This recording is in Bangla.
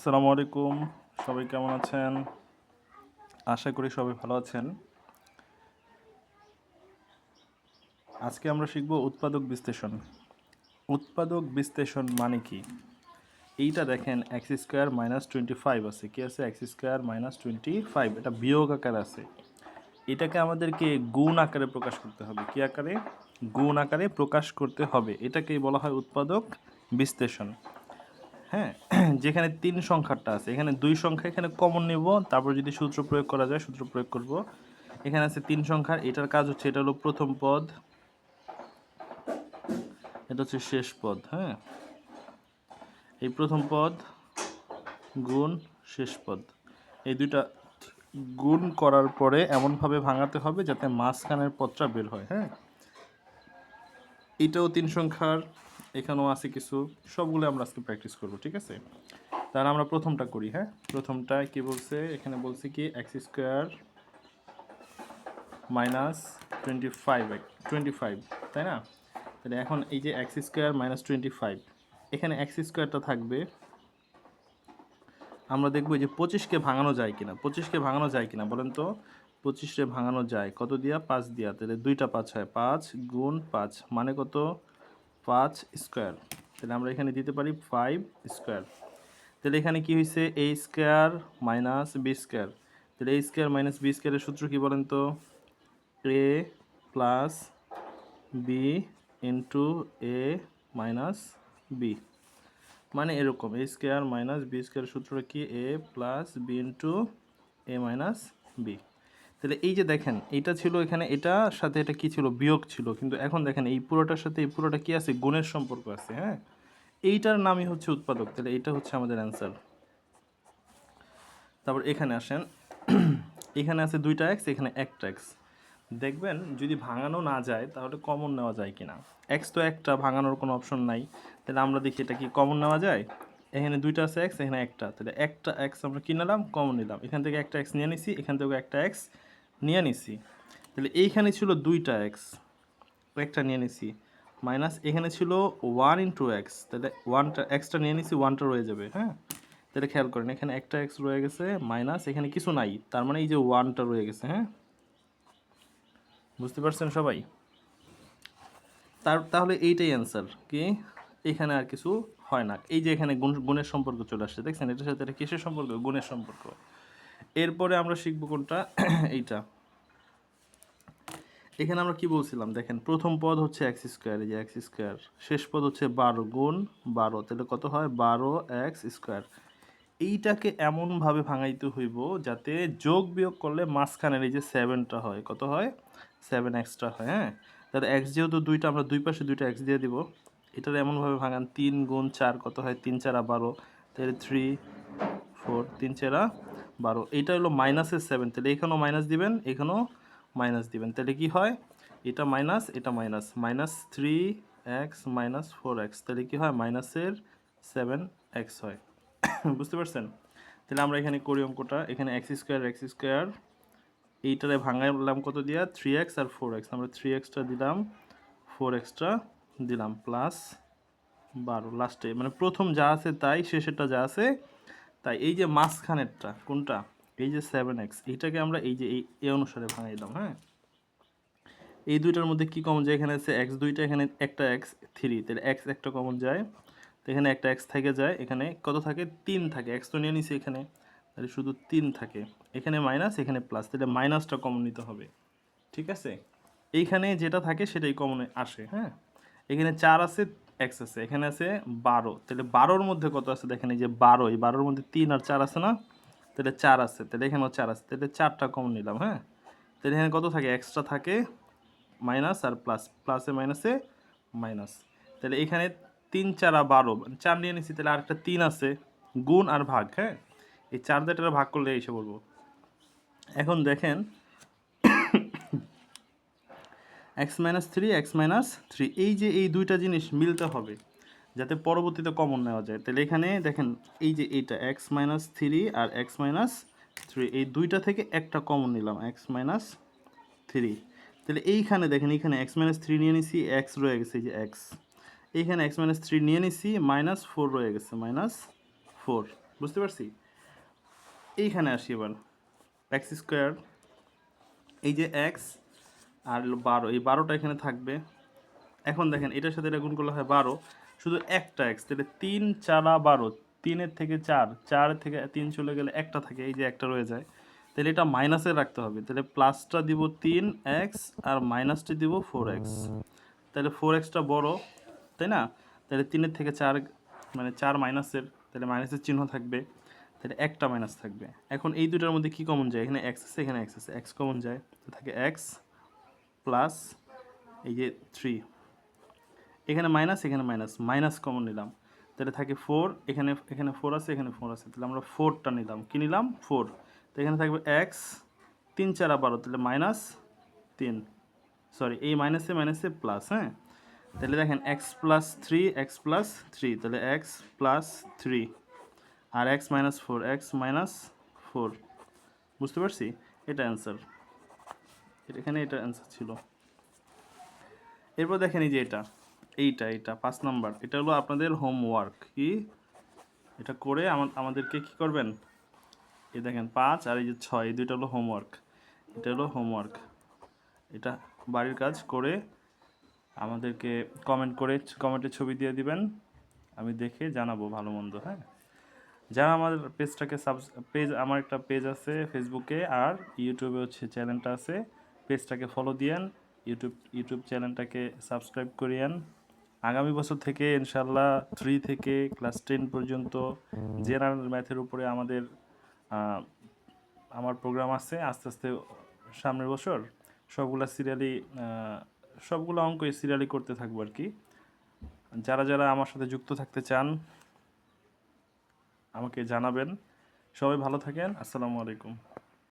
আসসালামু আলাইকুম। সবাই কেমন আছেন? আশা করি সবাই ভালো আছেন। আজকে আমরা শিখব উৎপাদক বিশ্লেষণ। উৎপাদক বিশ্লেষণ মানে কি? এইটা দেখেন X square minus twenty five আছে। কি আছে? X square minus twenty five এটা বিয়োগ আকারে আছে। এটাকে আমাদেরকে গুণ আকারে প্রকাশ করতে হবে। কি আকারে? গুণ আকারে প্রকাশ করতে হবে। এটাকেই বলা হয় উৎপাদক বিশ্লেষণ। হ্যাঁ যেখানে তিন সংখ্যাটা আছে। এখানে দুই সংখ্যা এখানে কমন নেব, তারপর যদি সূত্র প্রয়োগ করা যায়, সূত্র প্রয়োগ করব। এখানে আছে তিন সংখ্যার এটার কাজ হচ্ছে, এটা হলো প্রথম পদ, এটা হচ্ছে শেষ পদ হ্যাঁ? এই প্রথম পদ গুণ শেষ পদ। এই দুইটা গুণ করার পরে এমনভাবে ভাঙাতে হবে যাতে মাঝখানের পদটা বের হয় হ্যাঁ? এটাও তিন সংখ্যার এখানেও আছে কিছু, সবগুলো আমরা আজকে প্র্যাকটিস করব, ঠিক আছে? তাহলে আমরা প্রথমটা করি হ্যাঁ? প্রথমটা কি বলছে? এখানে বলছে কি X square minus twenty five twenty five তাই না? তাহলে এখন এই যে X square minus twenty five এখানে এক্স স্কোয়ারটা থাকবে, আমরা দেখব যে পঁচিশকে ভাঙানো যায় কিনা পঁচিশকে ভাঙানো যায় কিনা, বলেন তো? পঁচিশে ভাঙানো যায়, কত দিয়া? পাঁচ দিয়া, তাহলে দুইটা পাঁচ হয়, পাঁচ গুণ পাঁচ মানে কত? পাঁচ স্কোয়ার। তাহলে আমরা এখানে দিতে পারি ফাইভ স্কোয়ার তাহলে এখানে কি হয়েছে A square minus B square তাহলে এ স্কোয়ার মাইনাস বি স্কোয়ারের সূত্র কি বলেন তো? A plus B into A minus B মানে এরকম এ স্কোয়ার মাইনাস বি স্কোয়ারের সূত্রটা কি? A plus B into A minus B তাহলে এই যে দেখেন এটা ছিল এখানে এটার সাথে এটা কি ছিল? বিয়োগ ছিল। কিন্তু এখন দেখেন, এই পুরোটার সাথে, এই পুরোটা কি আছে? গুণের সম্পর্ক আছে হ্যাঁ? এইটার নামই হচ্ছে উৎপাদক। তাহলে এইটা হচ্ছে আমাদের অ্যান্সার তারপর এখানে আসেন। এখানে আছে দুইটা এক্স এখানে একটা এক্স দেখবেন, যদি ভাঙানো না যায়, তাহলে কমন নেওয়া যায় কিনা? এক্স তো একটা, ভাঙানোর কোনো অপশন নাই। তাহলে আমরা দেখি এটা কি কমন নেওয়া যায়? এখানে দুইটা আছে এক্স এখানে একটা। তাহলে একটা এক্স আমরা কি নিলাম? কমন নিলাম। এখান থেকে একটা এক্স নিয়ে নিছি, এখান থেকে একটা এক্স নিয়ে নিছি। তাহলে এইখানে ছিল দুইটা এক্স একটা নিয়ে নিছি। মাইনাস এখানে ছিল ওয়ান ইন্টু এক্স, তাহলে ওয়ানটা, এক্সটা নিয়ে নিছি, ওয়ানটা রয়ে যাবে হ্যাঁ? তাহলে খেয়াল করেন, এখানে একটা এক্স রয়ে গেছে, মাইনাস এখানে কিছু নাই, তার মানে এই যে ওয়ানটা রয়ে গেছে হ্যাঁ? বুঝতে পারছেন সবাই? তার, তাহলে এইটাই অ্যান্সার, কি? এখানে আর কিছু হয় না। এই যে এখানে গুণ, গুণের সম্পর্ক চলে আসছে, দেখছেন? এটার সাথে এটা কিসের সম্পর্ক? গুণের সম্পর্ক। এরপরে আমরা শিখব কোনটা? এইটা। এখানে আমরা কি বলছিলাম? দেখেন, প্রথম পদ হচ্ছে এক্স স্কোয়ার এই যে এক্স স্কোয়ার শেষ পদ হচ্ছে বারো গুণ বারো, তাহলে কত হয়? বারো এক্স স্কোয়ার এইটাকে এমনভাবে ভাঙাইতে হইব যাতে যোগ বিয়োগ করলে মাঝখানের এই যে সেভেনটা হয়, কত হয়? সেভেন এক্সট্রা হয় হ্যাঁ? তাহলে এক্স যেহেতু দুইটা, আমরা দুই পাশে দুইটা এক্স দিয়ে দিব, এটার এমনভাবে ভাঙান, তিন গুণ চার, কত হয়? তিন চারা বারো, তাহলে থ্রি ফোর তিন চারা বারো। এইটা হলো মাইনাসের সেভেন তাহলে এখানেও মাইনাস দিবেন, এখানেও মাইনাস দিবেন। তাহলে কি হয়? এটা মাইনাস এটা minus minus three X minus four X তাহলে কি হয়? মাইনাসের সেভেন এক্স হয়। বুঝতে পারছেন? তাহলে আমরা এখানে করি অঙ্কটা। এখানে এক্স স্কোয়ার এক্স স্কোয়ার এইটারে ভাঙাইলাম কত দিয়া? থ্রি এক্স আর ফোর এক্স আমরা থ্রি এক্সটা দিলাম ফোর এক্সটা দিলাম প্লাস বারো। লাস্টে মানে প্রথম যা আছে তাই, শেষেরটা যা আছে তাই এই যে মাঝখানেরটা, কোনটা? এই যে সেভেন এক্স এইটাকে আমরা এই যে এই এই অনুসারে ভাঙাইলাম হ্যাঁ? এই দুইটার মধ্যে কি কমন যায়? এখানে আছে এক্স দুইটা, এখানে একটা এক্স থ্রি তাহলে এক্স একটা কমন যায়, তো এখানে একটা এক্স থেকে যায়, এখানে কত থাকে? তিন থাকে এক্স তো নিয়ে নিছি এখানে, তাহলে শুধু তিন থাকে, এখানে মাইনাস এখানে প্লাস তাহলে মাইনাসটা কমন নিতে হবে, ঠিক আছে? এইখানে যেটা থাকে সেটাই কমনে আসে হ্যাঁ? এখানে চার আছে এক্স আছে, এখানে আছে বারো। তাহলে বারোর মধ্যে কত আছে? দেখেন এই যে বারো, এই বারোর মধ্যে তিন আর চার আছে না? তাহলে চার আছে, তাহলে এখানেও চার আছে। তাহলে চারটা কমন নিলাম হ্যাঁ? তাহলে এখানে কত থাকে? এক্সট্রা থাকে মাইনাস আর প্লাস প্লাসে মাইনাসে মাইনাস তাহলে এখানে তিন, চারা বারো চার নিয়ে নিচ্ছি তাহলে আরেকটা তিন আছে, গুণ আর ভাগ হ্যাঁ? এই চার দেটারা ভাগ করলে এসে বলব। এখন দেখেন X minus three, X minus three. এই যে এই দুইটা জিনিস মিলতে হবে, যাতে পরবর্তীতে কমন নেওয়া যায়। তাহলে এখানে দেখেন, এই যে এইটা, এক্স মাইনাস থ্রি আর এক্স মাইনাস থ্রি, এই দুইটা থেকে একটা কমন নিলাম, এক্স মাইনাস থ্রি। তাহলে এইখানে দেখেন, এইখানে এক্স মাইনাস থ্রি নিয়ে নিছি, এক্স রয়ে গেছে, এই যে এক্স। এইখানে এক্স মাইনাস থ্রি নিয়ে নিছি, মাইনাস ফোর রয়ে গেছে, মাইনাস ফোর। বুঝতে পারছি? এইখানে আসি এবার, এক্স স্কোয়ার, এই যে এক্স আর বারো, এই বারোটা এখানে থাকবে। এখন দেখেন, এটার সাথে এটা গুণ করলে হয় বারো। শুধু একটা এক্স তাহলে তিন চারা বারো, তিনের থেকে চার চার থেকে তিন চলে গেলে একটা থাকে, এই যে একটা রয়ে যায়। তাহলে এটা মাইনাসে রাখতে হবে। তাহলে প্লাসটা দিব তিন এক্স আর মাইনাসটা দিব ফোর এক্স তাহলে ফোর এক্সটা বড়ো, তাই না? তাহলে তিনের থেকে চার মানে চার মাইনাসের তাহলে মাইনাসের চিহ্ন থাকবে। তাহলে একটা মাইনাস থাকবে। এখন এই দুটার মধ্যে কি কমন যায়? এখানে এক্স আছে, এখানে এক্স আছে। এক্স কমন যায় থাকে এক্স প্লাস এই যে থ্রি এখানে মাইনাস এখানে মাইনাস মাইনাস কমন নিলাম। তাহলে থাকে ফোর এখানে এখানে ফোর আছে, এখানে ফোর আছে। তাহলে আমরা ফোরটা নিলাম। কি নিলাম? ফোর তো এখানে থাকবে এক্স তিন চার বারো। তাহলে মাইনাস তিন। সরি এই মাইনাসে মাইনাসে প্লাস হ্যাঁ? তাহলে দেখেন X plus three X plus three তাহলে এক্স প্লাস থ্রি আর X minus four X minus four বুঝতে পারছি? এটা অ্যান্সার এখানে এটা অ্যান্সার ছিল। এরপর দেখেন এই যে এটা, এইটা এটা পাঁচ নাম্বার, এটা হলো আপনাদের হোমওয়ার্ক কি? এটা করে আমা- আমাদেরকে কি করবেন? এই দেখেন, পাঁচ আর এই যে ছয়, এই দুইটা হলো হোমওয়ার্ক এটা হলো হোমওয়ার্ক এটা বাড়ির কাজ করে আমাদেরকে কমেন্ট করে কমেন্টে ছবি দিয়ে দিবেন, আমি দেখে জানাব ভালো মন্দ হ্যাঁ? যারা আমার পেজটাকে সাব পেজ আমার একটা পেজ আছে ফেসবুকে আর ইউটিউবে হচ্ছে চ্যানেলটা আছে পেজটাকে ফলো দিয়েন ইউটিউব ইউটিউব চ্যানেলটাকে সাবস্ক্রাইব করিয়েন। আগামী বছর থেকে ইনশাল্লাহ থ্রি থেকে ক্লাস টেন পর্যন্ত জেনারেল ম্যাথের উপরে আমাদের আমার প্রোগ্রাম আছে আস্তে আস্তে সামনের বছর। সবগুলা সিরিয়ালি সবগুলো অঙ্কই সিরিয়ালি করতে থাকব আর কি। যারা যারা আমার সাথে যুক্ত থাকতে চান, আমাকে জানাবেন। সবাই ভালো থাকেন। আসসালামু আলাইকুম।